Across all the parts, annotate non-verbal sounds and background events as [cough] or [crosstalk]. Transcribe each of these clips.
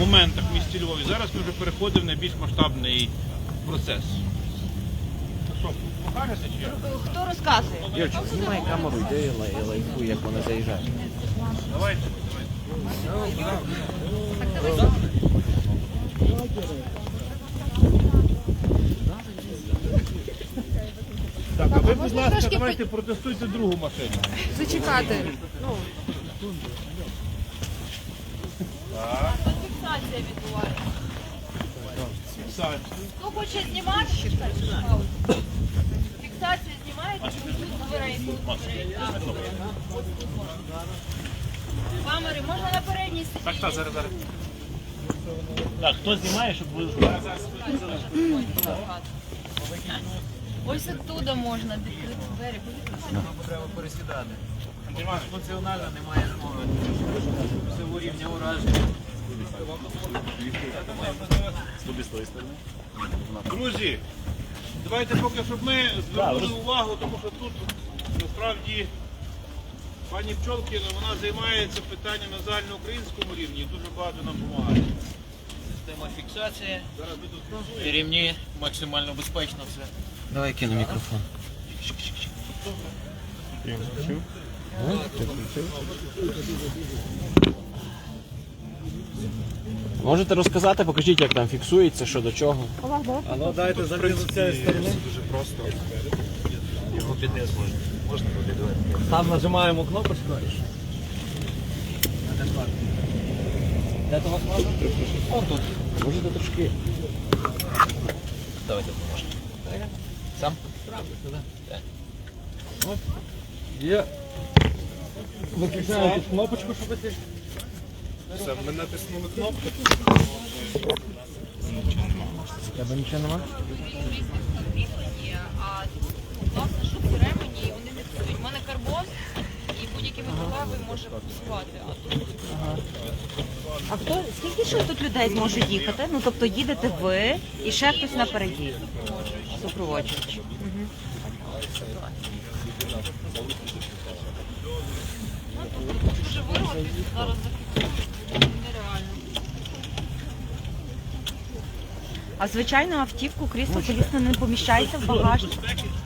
моментах в місті Львові. Зараз ми вже переходимо на більш масштабний процес. Чи? як? Хто розказує? Юрчик, знімай камеру, йди і лай- і лайкуй, як вони заїжджають. Давайте. Так, а ви, будь ласка, давайте протестуйте другу машину. Зачекати. Ну, Фіксація відбувається. Хто хоче знімати? Фіксація знімається. Камери, можна на передній сидіти. Так, так, зараз, зараз. Так, хто знімає, щоб ви Ось оттуда можна відкрити двері. Треба пересідати. Емоціонально немає змови. Всього рівня ураження. Друзі, давайте поки щоб ми звернули увагу, тому що тут насправді пані Пчолкіна вона займається питанням на загальноукраїнському рівні і дуже багато нам допомагає. Система фіксації. Зараз ми тут. І рівні максимально безпечно все. Давай кину мікрофон. Можете розказати, покажіть, як там фіксується, що до чого. А ну дайте залізу з цієї сторони. Дуже просто. Його підниз можна. Можна побідувати. Там нажимаємо кнопочку. Де то вас можна? О, тут. Можете трошки. Давайте поможемо. Сам? Є. Виключаємо тут кнопочку, щоб ти. Все, ми натиснули кнопку. Тебе нічого нема? Кріплені, а власне шубки ремені, вони не працюють. У мене карбон і будь-який металевий може працювати. А тут А хто скільки ще тут людей зможе їхати? Ну тобто їдете ви і ще хтось напереді супроводжуючи. Дуже вирвати зараз зафіксувати. Нереально. А звичайно, автівку крісло колісне не поміщається в багажник.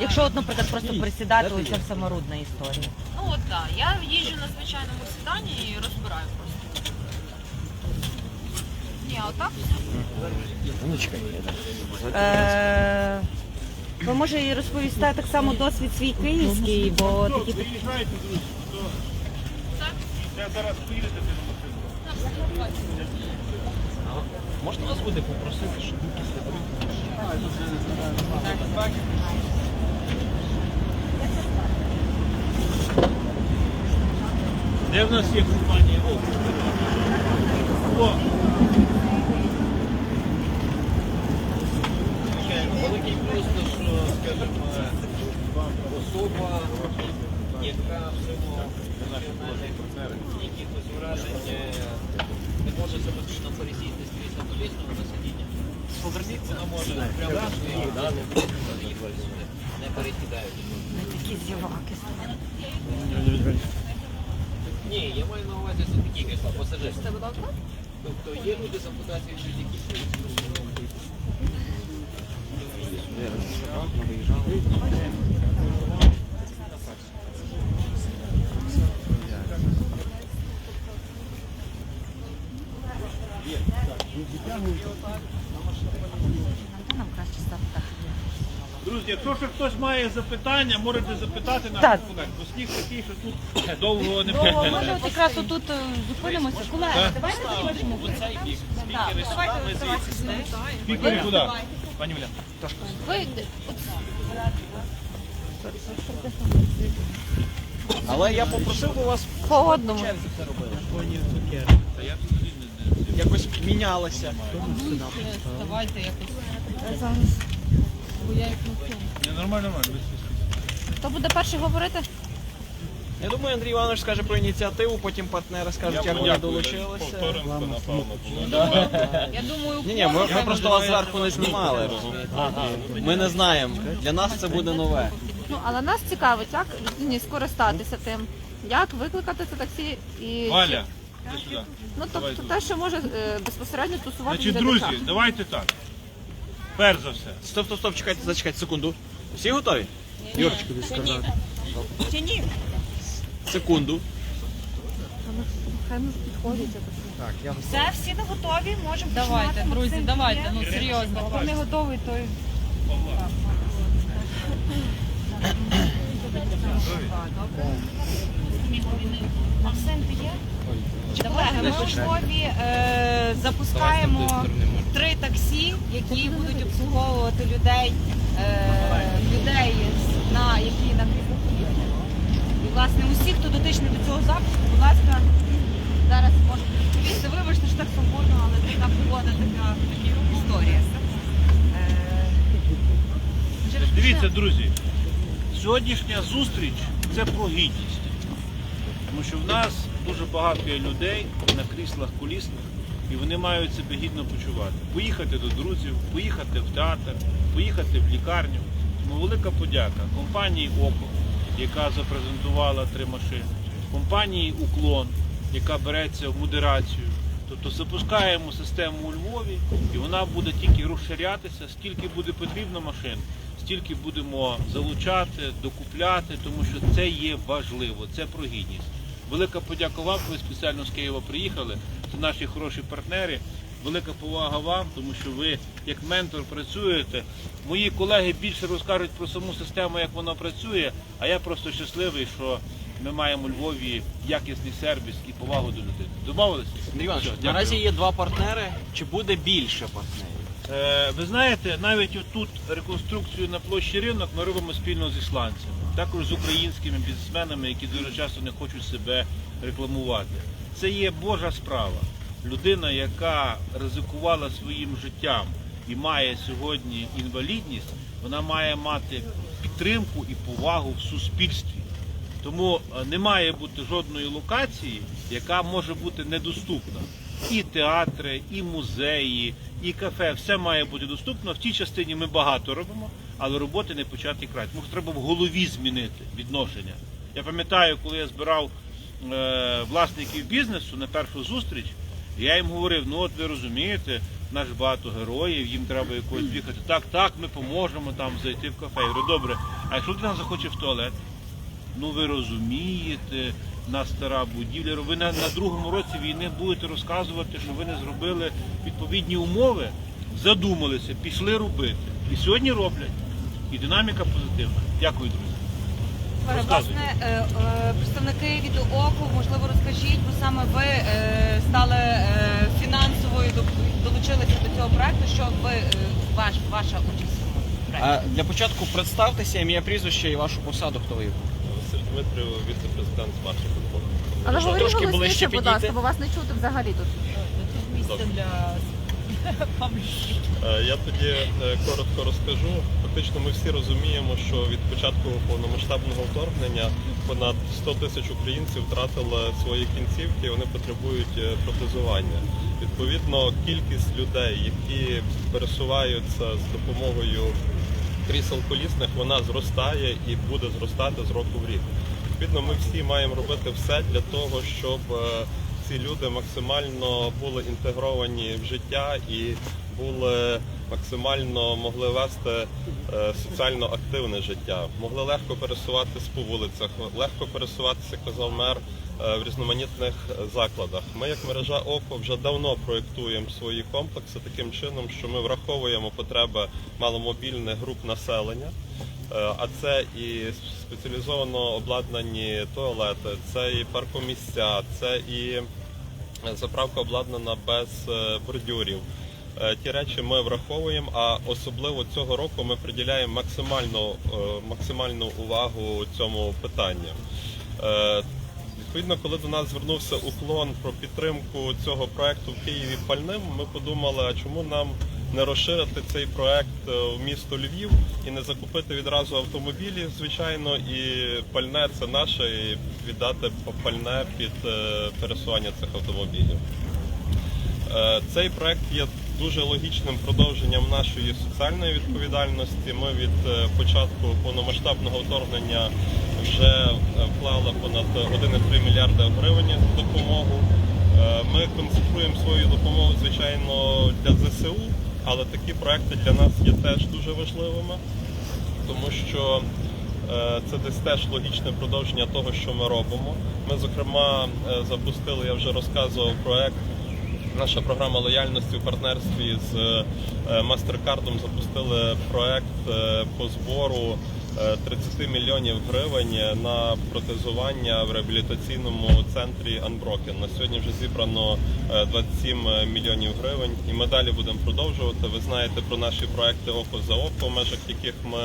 Якщо, от, наприклад, просто присідати, оця саморудна історія. Ну от так. Я їжджу на звичайному седані і розбираю просто. Ні, а отак Ну я Е, ви може і розповісти так само досвід свій київський, бо такі Виїжджайте, друзі, то я зараз поїдете на машину. Можна вас буде попросити, щоб Де в нас є компанія? О, О, Великий плюс, то, що, скажімо, особа, яка в цьому якихось вражень не може самостійно пересісти з крісла колісного на сидіння. Поверніться, вона може прямо не пересідаючи. такі зіваки. Ні, я маю на увазі це такі крісла, пасажирські. Тобто є люди з ампутацією які Нам Друзі, якщо ще хтось має запитання, можете запитати Так. наших колег. Бо сніг такий, що тут довго не О, може, от якраз отут е, зупинимося. Колеги, давайте залишимо. Спікери куди? Пані Оля. ви Але я попросив би вас По одному. це робили. Якось мінялися. давайте якось. Бо я їх не. Ні, Нормально, нормально. Хто буде перший говорити? Я думаю, Андрій Іванович скаже про ініціативу, потім партнери скажуть, як вони долучилися. Повторимо, напевно, Я думаю, Ні, ні, ми, ми просто вас зверху не знімали. Ми не знаємо. Для нас це буде нове. ну, але нас цікавить, як людині скористатися тим, як викликати це таксі і Валя, сюди. Ну тобто те, що може е, безпосередньо стосуватися Значить, глядача. друзі, давайте так. Перш за все, Стоп, стоп, стоп, чекайте, зачекайте секунду. Всі готові? Юрчику десь сказати. Чи ні? Секунду. Хай може підходять. якось. Все, всі не готові, можемо Давайте, починати. друзі, Максим, давайте, ну серйозно. Хто не готовий, той Максим, ти є? Колеги, ми у Львові е, запускаємо три таксі, які будуть обслуговувати людей, е, людей на які на кріслах. І власне усі, хто дотичний до цього запуску, будь ласка, зараз можете відповісти. Вибачте, що так свободно, але така погода, така історія. Е, дивіться, друзі, сьогоднішня зустріч це про гідність. Тому що в нас дуже багато є людей на кріслах колісних, і вони мають себе гідно почувати. Поїхати до друзів, поїхати в театр, поїхати в лікарню. Тому велика подяка компанії ОКО, яка запрезентувала три машини, компанії Уклон, яка береться в модерацію. Тобто запускаємо систему у Львові, і вона буде тільки розширятися, скільки буде потрібно машин, стільки будемо залучати, докупляти, тому що це є важливо, це про гідність. Велика подяка вам, що ви спеціально з Києва приїхали. Це наші хороші партнери. Велика повага вам, тому що ви як ментор працюєте. Мої колеги більше розкажуть про саму систему, як вона працює. А я просто щасливий, що ми маємо у Львові якісний сервіс і повагу до людей. Домовилися? Андрій Іванович, Все, дякую. наразі є два партнери. Чи буде більше партнерів? Е, Ви знаєте, навіть отут реконструкцію на площі ринок ми робимо спільно з ісландцями, також з українськими бізнесменами, які дуже часто не хочуть себе рекламувати. Це є Божа справа. Людина, яка ризикувала своїм життям і має сьогодні інвалідність, вона має мати підтримку і повагу в суспільстві. Тому е, не має бути жодної локації, яка може бути недоступна. І театри, і музеї, і кафе, все має бути доступно. В тій частині ми багато робимо, але роботи не почати край. Тому треба в голові змінити відношення. Я пам'ятаю, коли я збирав е, власників бізнесу на першу зустріч, я їм говорив: ну от ви розумієте, наш багато героїв, їм треба якось їхати. Так, так, ми поможемо там зайти в кафе. Я говорю, добре, а якщо людина захоче в туалет? Ну ви розумієте, на стара будівля. Ви на, на другому році війни будете розказувати, що ви не зробили відповідні умови, задумалися, пішли робити. І сьогодні роблять. І динаміка позитивна. Дякую, друзі. Власне, е, е, представники від ОКУ, можливо, розкажіть, бо саме ви е, стали фінансовою, долучилися до цього проекту. Що ви ваш ваша участь? А, для початку представтеся, ім'я, прізвище і вашу посаду, хто ви є. Василь Дмитрів, віце-президент Смарші футболу. Але говоріть голосніше, будь ласка, бо вас не чути взагалі тут. Місце для Я тоді е, коротко розкажу. Фактично, ми всі розуміємо, що від початку повномасштабного вторгнення понад 100 тисяч українців втратили свої кінцівки, і вони потребують е, протезування. Відповідно, кількість людей, які пересуваються з допомогою крісел колісних, вона зростає і буде зростати з року в рік. Відповідно, ми всі маємо робити все для того, щоб е, ці люди максимально були інтегровані в життя і були максимально могли вести е, соціально активне життя, могли легко пересуватися по вулицях, легко пересуватися, казав мер, е, в різноманітних закладах. Ми, як мережа ОКО, вже давно проєктуємо свої комплекси таким чином, що ми враховуємо потреби маломобільних груп населення. Е, А це і спеціалізовано обладнані туалети, це і паркомісця, це і заправка обладнана без е, бордюрів. Е, Ті речі ми враховуємо, а особливо цього року ми приділяємо максимальну, е, максимальну увагу цьому питанню. Е, Відповідно, коли до нас звернувся уклон про підтримку цього проекту в Києві пальним, ми подумали, а чому нам не розширити цей проект е, в місто Львів і не закупити відразу автомобілі, звичайно, і пальне це наше, і віддати пальне під е, пересування цих автомобілів. Е, Цей проект є дуже логічним продовженням нашої соціальної відповідальності. Ми від початку повномасштабного вторгнення вже вклали понад 1,3 мільярда гривень допомогу. Ми концентруємо свою допомогу, звичайно, для ЗСУ, але такі проекти для нас є теж дуже важливими, тому що е, це десь теж логічне продовження того, що ми робимо. Ми, зокрема, е, запустили, я вже розказував проект. Наша програма лояльності у партнерстві з е, MasterCard запустили проект по збору 30 мільйонів гривень на протезування в реабілітаційному центрі Unbroken. На сьогодні вже зібрано е, 27 мільйонів гривень, і ми далі будемо продовжувати. Ви знаєте про наші проекти око за око, в межах яких ми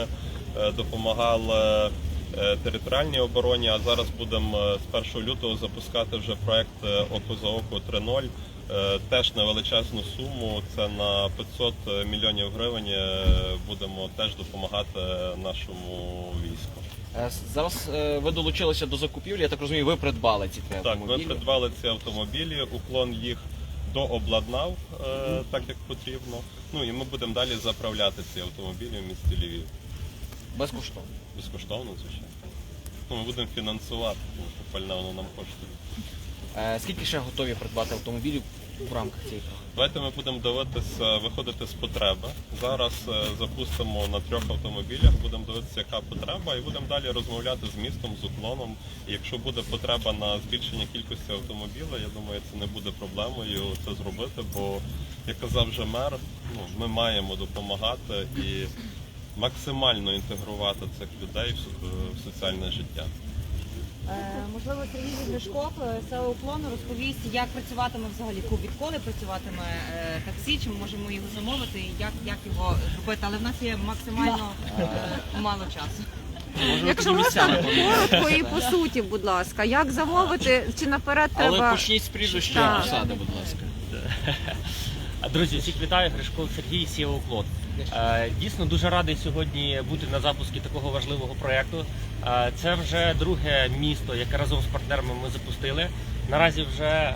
е, допомагали е, територіальній обороні. А зараз будемо е, з 1 лютого запускати вже проект е, Око за око 3.0. Е, Теж на величезну суму. Це на 500 мільйонів гривень. е, Будемо теж допомагати нашому війську. Е, Зараз ви долучилися до закупівлі, я так розумію, ви придбали ці три Так, ми придбали ці автомобілі. Уклон їх дообладнав так, як потрібно. Ну і ми будемо далі заправляти ці автомобілі в місті Львів. Безкоштовно. Безкоштовно, звичайно. Ну, ми будемо фінансувати, тому що пальне воно нам коштує. Скільки ще готові придбати автомобілів в рамках цієї програми? Давайте ми будемо дивитися, виходити з потреби. Зараз е, запустимо на трьох автомобілях, будемо дивитися, яка потреба, і будемо далі розмовляти з містом, з уклоном. І якщо буде потреба на збільшення кількості автомобіля, я думаю, це не буде проблемою це зробити, бо як казав вже мер, ну ми маємо допомагати і максимально інтегрувати цих людей в соціальне життя. Е, Можливо, Сергій Віжков, СЕО уклону, розповість, як працюватиме взагалі куб, відколи працюватиме е, таксі, чи ми можемо його замовити, як, як його зробити. Але в нас є максимально е, мало часу. Якщо можна, коротко і по суті, будь ласка, як замовити, чи наперед Але почніть з прізвища посади, будь ласка. [laughs] Друзі, всіх вітаю, Гришко Сергій, Сіо Уклон. Е, Дійсно дуже радий сьогодні бути на запуску такого важливого проєкту. Е, Це вже друге місто, яке разом з партнерами ми запустили. Наразі вже е,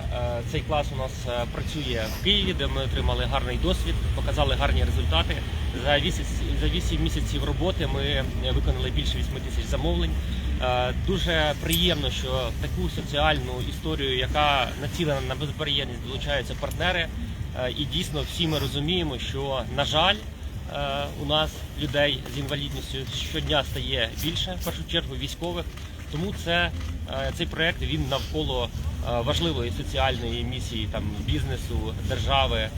цей клас у нас працює в Києві, де ми отримали гарний досвід, показали гарні результати. За 8, за 8 місяців роботи ми виконали більше 8 тисяч замовлень. Дуже приємно, що таку соціальну історію, яка націлена на безбар'єрність, долучаються партнери. І дійсно всі ми розуміємо, що на жаль, у нас людей з інвалідністю щодня стає більше, в першу чергу військових. Тому це е, цей проект навколо е, важливої соціальної місії там бізнесу, держави, е,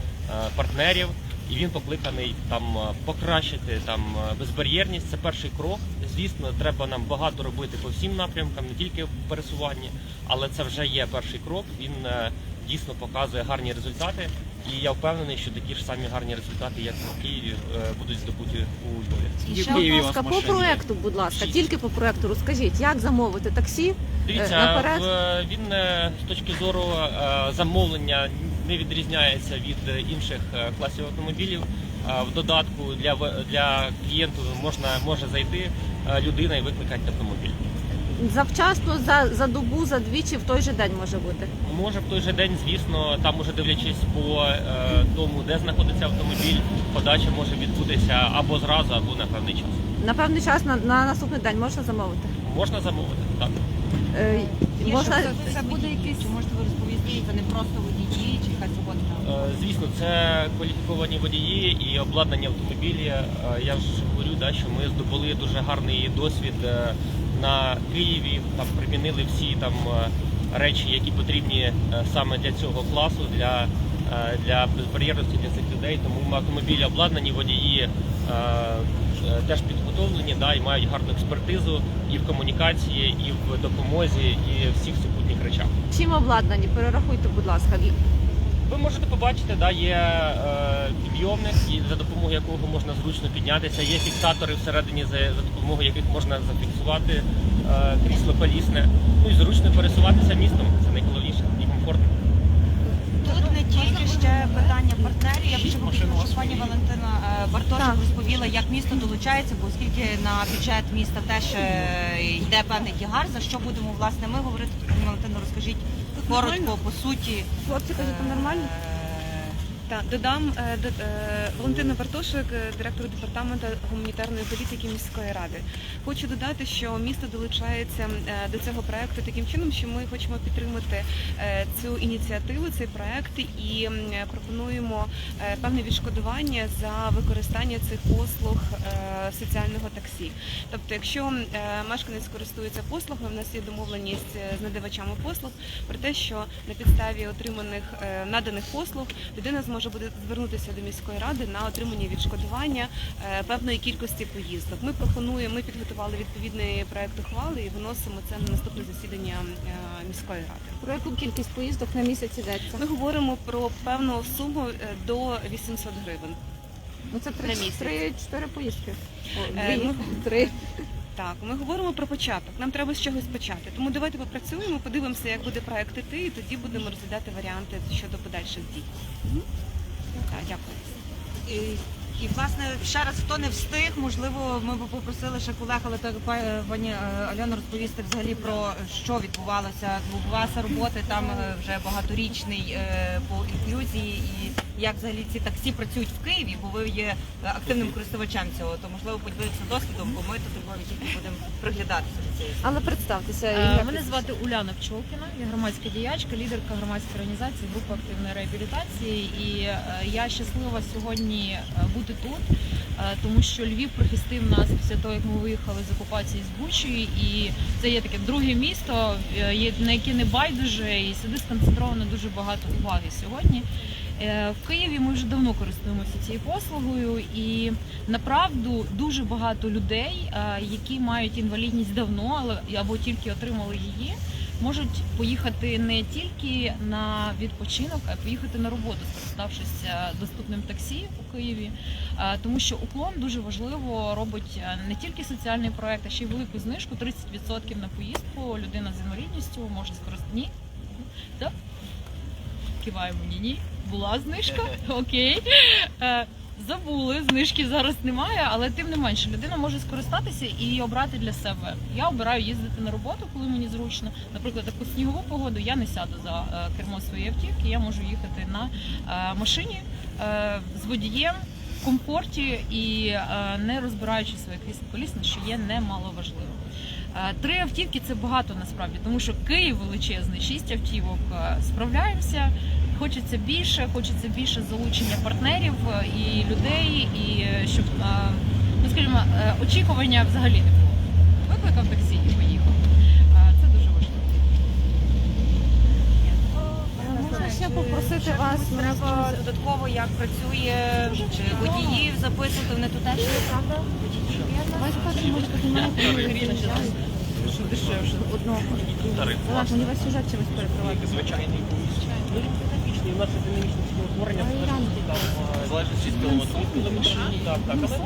партнерів. І він покликаний там е, покращити там е, безбар'єрність. Це перший крок. Звісно, треба нам багато робити по всім напрямкам, не тільки в пересуванні, але це вже є перший крок. Він е, дійсно показує гарні результати. І я впевнений, що такі ж самі гарні результати, як в Києві, е, будуть здобуті у Львові. І ще, будь ласка, по проекту, будь ласка, Шість. тільки по проекту розкажіть, як замовити таксі? Дивіться, наперед? він е, з точки зору е, замовлення не відрізняється від е, інших е, класів автомобілів. Е, В додатку для для клієнту можна може зайти е, людина і викликати автомобіль. Завчасно, за, за добу, за дві чи в той же день може бути? Може в той же день, звісно, там уже дивлячись по е, тому, де знаходиться автомобіль, подача може відбутися або зразу, або на певний час. На певний час на, на наступний день можна замовити? Можна замовити, так. Е, Є, можна... що це, це буде якийсь, чи можете ви розповісти, це не просто водії, чи якась робота? Е, Звісно, це кваліфіковані водії і обладнані автомобілі. Е, Я ж говорю, да, що ми здобули дуже гарний досвід е, на Києві. Там примінили всі там е, речі, які потрібні е, саме для цього класу, для, е, для безбар'єрності для цих людей. Тому автомобілі обладнані, водії теж підготовлені, да, і мають гарну експертизу і в комунікації, і в допомозі, і в всіх супутніх речах. Чим обладнані? Перерахуйте, будь ласка. Ви можете побачити, да, є е, підйомник, за допомогою якого можна зручно піднятися. Є фіксатори всередині, за, допомогою яких можна зафіксувати е, крісло колісне. Ну і зручно пересуватися містом. Це найголовніше і комфортно. Тут не тільки ще питання партнерів. Я б ще попросила, щоб пані Валентина е, Бартошик розповіла, як місто долучається, бо оскільки на бюджет міста теж е, йде певний тягар, за що будемо власне ми говорити. Пані Валентина, розкажіть коротко, по суті. Хлопці кажуть, е, нормально? Так, додам е, е, Валентина Бартошик, е, директор департаменту гуманітарної політики міської ради. Хочу додати, що місто долучається до цього проекту таким чином, що ми хочемо підтримати цю ініціативу, цей проект і пропонуємо певне відшкодування за використання цих послуг соціального таксі. Тобто, якщо мешканець користується послугами, в нас є домовленість з надавачами послуг про те, що на підставі отриманих наданих послуг людина зможе буде звернутися до міської ради на отримання відшкодування е, певної кількості поїздок. Ми пропонуємо, ми підготували відповідний проект ухвали і виносимо це на наступне засідання е, міської ради. Про яку кількість поїздок на місяць йдеться? Ми говоримо про певну суму е, до 800 гривень. Ну це три, на місяць. три-чотири поїздки. О, Е, дві, ну, три. Так, ми говоримо про початок. Нам треба з чогось почати. Тому давайте попрацюємо, подивимося, як буде проект іти, і тоді будемо розглядати варіанти щодо подальших дій. Так, дякую. І, власне ще раз хто не встиг, можливо, ми б попросили ще колег, але так пані е, Альона розповісти взагалі про що відбувалося. Відбувалися роботи там е, вже багаторічний е, по інклюзії, і як взагалі ці таксі працюють в Києві, бо ви є е, активним користувачем цього, то можливо поділитися досвідом, бо ми тут будемо приглядатися. Але представтеся. Е, Мене звати Уляна Пчолкіна, я громадська діячка, лідерка громадської організації групи активної реабілітації. І е, я щаслива сьогодні е, бути тут, е, тому що Львів прихистив нас після того, як ми виїхали з окупації з Бучі. І це є таке друге місто, е, є- на яке не байдуже, і сюди сконцентровано дуже багато уваги сьогодні. Е, В Києві ми вже давно користуємося цією послугою, і направду дуже багато людей, е, які мають інвалідність давно, або тільки отримали її, можуть поїхати не тільки на відпочинок, а й поїхати на роботу, скориставшись е, доступним таксі у Києві. Тому що уклон дуже важливо робить не тільки соціальний проект, а ще й велику знижку 30% на поїздку. Людина з інвалідністю може скористати. Ні? Так? Киваємо ні, ні. Була знижка, [laughs] окей. Е, Забули, знижки зараз немає, але тим не менше людина може скористатися і обрати для себе. Я обираю їздити на роботу, коли мені зручно. Наприклад, таку снігову погоду я не сяду за е, кермо своєї автівки, я можу їхати на е, машині з водієм комфорті і не розбираючи своє колісне, що є немало важливо. Е, Три автівки це багато насправді, тому що Київ величезний, шість автівок. Справляємося. Хочеться більше, хочеться більше залучення партнерів е, і людей, і е, щоб е, ну скажімо, очікування взагалі не було. Викликав таксі і поїхав. Це дуже важливо. Можна ще попросити вас Треба додатково, як працює чи водіїв записувати, вони тут теж правда? Дешевше. Одного. Мені вас сюжет чимось перекривати. Звичайний. Ну, в нас Іран. в залежності від кілометрів, так, так, але